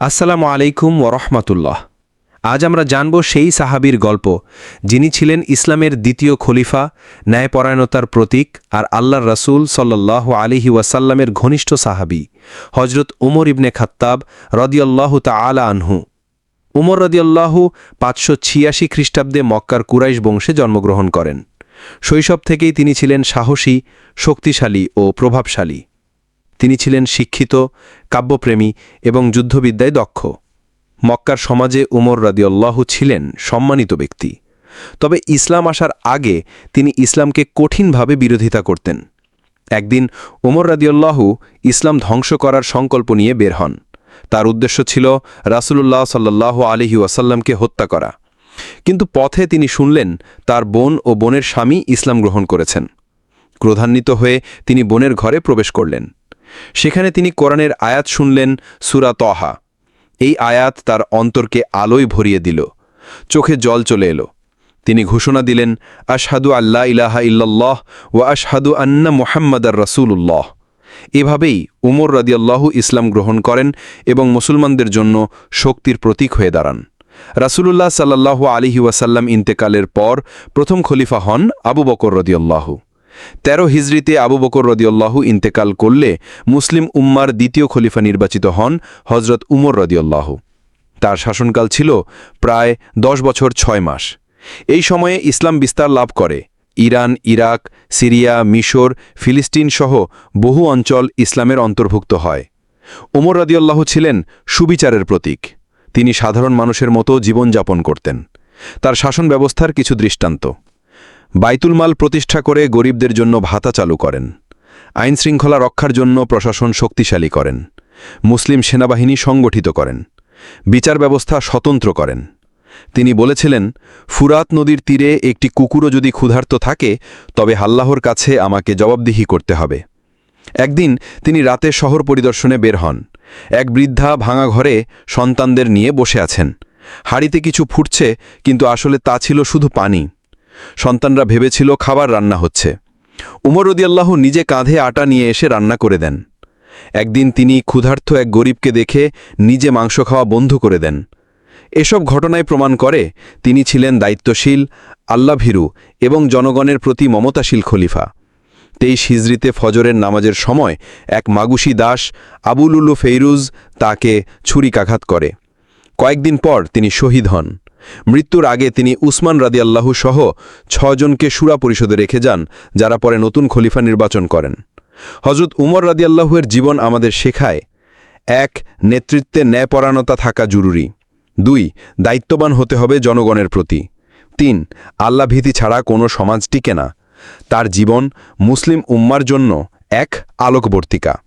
আসসালামু আলাইকুম ওরহমতুল্লাহ আজ আমরা জানব সেই সাহাবীর গল্প, যিনি ছিলেন ইসলামের দ্বিতীয় খলিফা, ন্যায়পরায়ণতার প্রতীক আর আল্লাহর রাসূল সাল্লাহ আলিহি ওয়াসাল্লামের ঘনিষ্ঠ সাহাবী হজরত উমর ইবনে খাত্তাব রদিয়াল্লাহু তাআলা আনহু। উমর রদিয়াল্লাহু পাঁচশো ছিয়াশি খ্রিস্টাব্দে মক্কার কুরাইশ বংশে জন্মগ্রহণ করেন। শৈশব থেকেই তিনি ছিলেন সাহসী, শক্তিশালী ও প্রভাবশালী। তিনি ছিলেন শিক্ষিত, কাব্যপ্রেমী এবং যুদ্ধবিদ্যায় দক্ষ। মক্কার সমাজে উমর রাদিউল্লাহু ছিলেন সম্মানিত ব্যক্তি। তবে ইসলাম আসার আগে তিনি ইসলামকে কঠিনভাবে বিরোধিতা করতেন। একদিন উমর রাদিউল্লাহু ইসলাম ধ্বংস করার সংকল্প নিয়ে বের হন। তার উদ্দেশ্য ছিল রাসূলুল্লাহ সাল্লাহ আলহি ওয়াসাল্লামকে হত্যা করা। কিন্তু পথে তিনি শুনলেন তার বোন ও বোনের স্বামী ইসলাম গ্রহণ করেছেন। ক্রোধান্বিত হয়ে তিনি বোনের ঘরে প্রবেশ করলেন। সেখানে তিনি কোরআনের আয়াত শুনলেন সুরা তহা। এই আয়াত তার অন্তরকে আলোয় ভরিয়ে দিল। চোখে জল চলে এলো। তিনি ঘোষণা দিলেন, আশহাদু আল্লাহ ইলাহা ইল্লাল্লাহ ও আশহাদু আন্না মুহাম্মাদার রসুল্লাহ এভাবেই উমর রাদিয়াল্লাহু ইসলাম গ্রহণ করেন এবং মুসলমানদের জন্য শক্তির প্রতীক হয়ে দাঁড়ান। রাসূলুল্লাহ সাল্লাল্লাহু আলিহি ওয়াসাল্লাম ইন্তেকালের পর প্রথম খলিফা হন আবু বকর রদিয়াল্লাহু। তেরো হিজড়িতে আবু বকর রদিউল্লাহু ইন্তেকাল করলে মুসলিম উম্মার দ্বিতীয় খলিফা নির্বাচিত হন হজরত উমর রদিউল্লাহু তার শাসনকাল ছিল প্রায় দশ বছর ছয় মাস। এই সময়ে ইসলাম বিস্তার লাভ করে। ইরান, ইরাক, সিরিয়া, মিশর, ফিলিস্তিন সহ বহু অঞ্চল ইসলামের অন্তর্ভুক্ত হয়। উমর রদিউল্লাহু ছিলেন সুবিচারের প্রতীক। তিনি সাধারণ মানুষের মতো জীবনযাপন করতেন। তার শাসন ব্যবস্থার কিছু দৃষ্টান্ত। বাইতুল মাল প্রতিষ্ঠা করে গরিবদের জন্য ভাতা চালু করেন। আইন শৃঙ্খলা রক্ষার জন্য প্রশাসন শক্তিশালী করেন। মুসলিম সেনাবাহিনী সংগঠিত করেন। বিচার ব্যবস্থা স্বতন্ত্র করেন। তিনি বলেছিলেন, ফুরাত নদীর তীরে একটি কুকুরও যদি ক্ষুধার্ত থাকে, তবে হাল্লাহর কাছে আমাকে জবাবদিহি করতে হবে। একদিন তিনি রাতে শহর পরিদর্শনে বের হন। এক বৃদ্ধা ভাঙা ঘরে সন্তানদের নিয়ে বসে আছেন। হাড়িতে কিছু ফুটছে, কিন্তু আসলে তা ছিল শুধু পানি। সন্তানরা ভেবেছিল খাবার রান্না হচ্ছে। উমর রদিয়াল্লাহ নিজে কাঁধে আটা নিয়ে এসে রান্না করে দেন। একদিন তিনি ক্ষুধার্থ এক গরিবকে দেখে নিজে মাংস খাওয়া বন্ধ করে দেন। এসব ঘটনায় প্রমাণ করে তিনি ছিলেন দায়িত্বশীল, আল্লাভীরু এবং জনগণের প্রতি মমতাশীল খলিফা। তেইশ হিজড়িতে ফজরের নামাজের সময় এক মাগুসি দাস আবুলুলু ফেইরুজ তাকে ছুরিকাঘাত করে। কয়েকদিন পর তিনি শহীদ হন। মৃত্যুর আগে তিনি উসমান রাদিয়াল্লাহু সহ ছজনকে সুরা পরিষদে রেখে যান, যারা পরে নতুন খলিফা নির্বাচন করেন। হজরত উমর রাদিয়াল্লাহুয়ের জীবন আমাদের শেখায়, এক, নেতৃত্বে ন্যায়পরায়ণতা থাকা জরুরি। দুই, দায়িত্ববান হতে হবে জনগণের প্রতি। তিন আল্লাভীতি ছাড়া কোনো সমাজ টিকে না। তার জীবন মুসলিম উম্মার জন্য এক আলোকবর্তিকা।